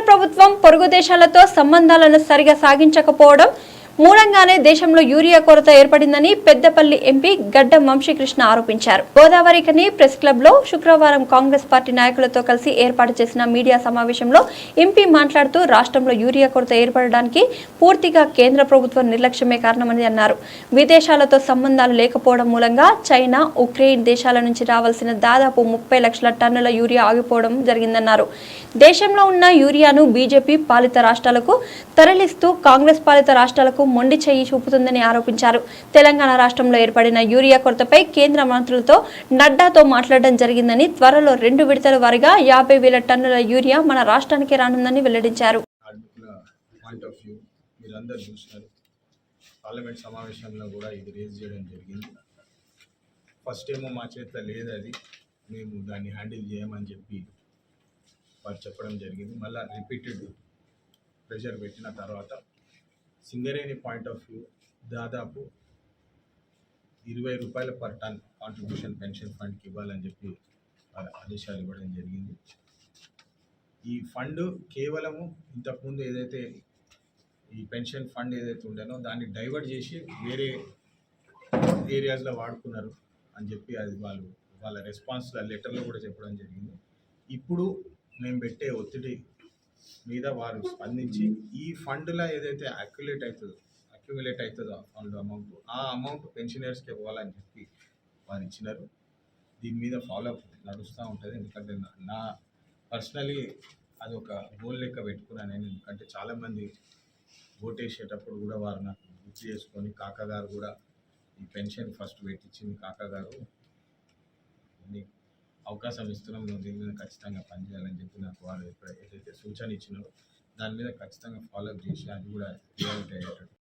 ప్రభుత్వం పొరుగు దేశాలతో సంబంధాలను సరిగా సాగించకపోవడం మూలంగానే దేశంలో యూరియా కొరత ఏర్పడిందని పెద్దపల్లి ఎంపీ గడ్డం వంశీకృష్ణ ఆరోపించారు. గోదావరికని ప్రెస్ క్లబ్లో శుక్రవారం కాంగ్రెస్ పార్టీ నాయకులతో కలిసి ఏర్పాటు చేసిన మీడియా సమావేశంలో ఎంపీ మాట్లాడుతూ రాష్ట్రంలో యూరియా కొరత ఏర్పడడానికి పూర్తిగా కేంద్ర ప్రభుత్వం నిర్లక్ష్యమే కారణమని అన్నారు. విదేశాలతో సంబంధాలు లేకపోవడం మూలంగా చైనా ఉక్రెయిన్ దేశాల నుంచి రావాల్సిన దాదాపు ముప్పై లక్షల టన్నుల యూరియా ఆగిపోవడం జరిగిందన్నారు. దేశంలో ఉన్న యూరియాను బీజేపీ పాలిత రాష్ట్రాలకు తరలిస్తూ కాంగ్రెస్ పాలిత రాష్ట్రాలకు మొండి చెయ్యి చూపుతుందని ఆరోపించారు. తెలంగాణ రాష్ట్రంలో ఏర్పడిన యూరియా కొరతపై కేంద్ర మంత్రులతో నడ్డాతో మాట్లాడడం జరిగిందని త్వరలో రెండు విడతల వారీగా యాభై వేల టన్నుల యూరియా మన రాష్ట్రానికి రానుందని వెల్లడించారు. పార్లమెంట్ సమావేశంలో కూడా ఇది రేజ్ చేయడం జరిగింది. ఫస్ట్ ఏమో మా చేతిలో లేదు అది. మేము దాన్ని హ్యాండిల్ చేయమని చెప్పి వారు చెప్పడం జరిగింది. మళ్ళీ రిపీటెడ్ ప్రెషర్ పెట్టిన తర్వాత సింగరేణి పాయింట్ ఆఫ్ వ్యూ దాదాపు ఇరవై రూపాయల పర్ టన్ కాంట్రిబ్యూషన్ పెన్షన్ ఫండ్కి ఇవ్వాలని చెప్పి ఆదేశాలు ఇవ్వడం జరిగింది. ఈ ఫండ్ కేవలము ఇంతకుముందు ఏదైతే ఈ పెన్షన్ ఫండ్ ఏదైతే ఉండేనో దాన్ని డైవర్ట్ చేసి వేరే ఏరియాస్లో వాడుకున్నారు అని చెప్పి అది వాళ్ళు వాళ్ళ రెస్పాన్స్ లెటర్లో కూడా చెప్పడం జరిగింది. ఇప్పుడు మేము పెట్టే ఒత్తిడి మీద వారు స్పందించి ఈ ఫండ్లో ఏదైతే అక్యులేట్ అవుతుందో అక్యుములేట్ అవుతుందో ఫండ్ అమౌంట్ ఆ అమౌంట్ పెన్షనర్స్కి ఇవ్వాలని చెప్పి వారు ఇచ్చినారు. దీని మీద ఫాలో అప్ నడుస్తూ ఉంటుంది. ఎందుకంటే నా- పర్సనలీ అది ఒక గోల్ లెక్క పెట్టుకున్నాను నేను. ఎందుకంటే చాలామంది ఓటేసేటప్పుడు కూడా వారు నాకు గుర్తు చేసుకొని కాకాగారు కూడా ఈ పెన్షన్ ఫస్ట్ పెట్టించింది కాకాగారు. అవకాశం ఇస్తున్నాం. నువ్వు దీని మీద ఖచ్చితంగా పనిచేయాలని చెప్పి నాకు వారు ఎప్పుడై- సూచన ఇచ్చినారు. దాని మీద ఖచ్చితంగా ఫాలో అప్ చేసి అది కూడా రియాలిటీ అయ్యేటట్టు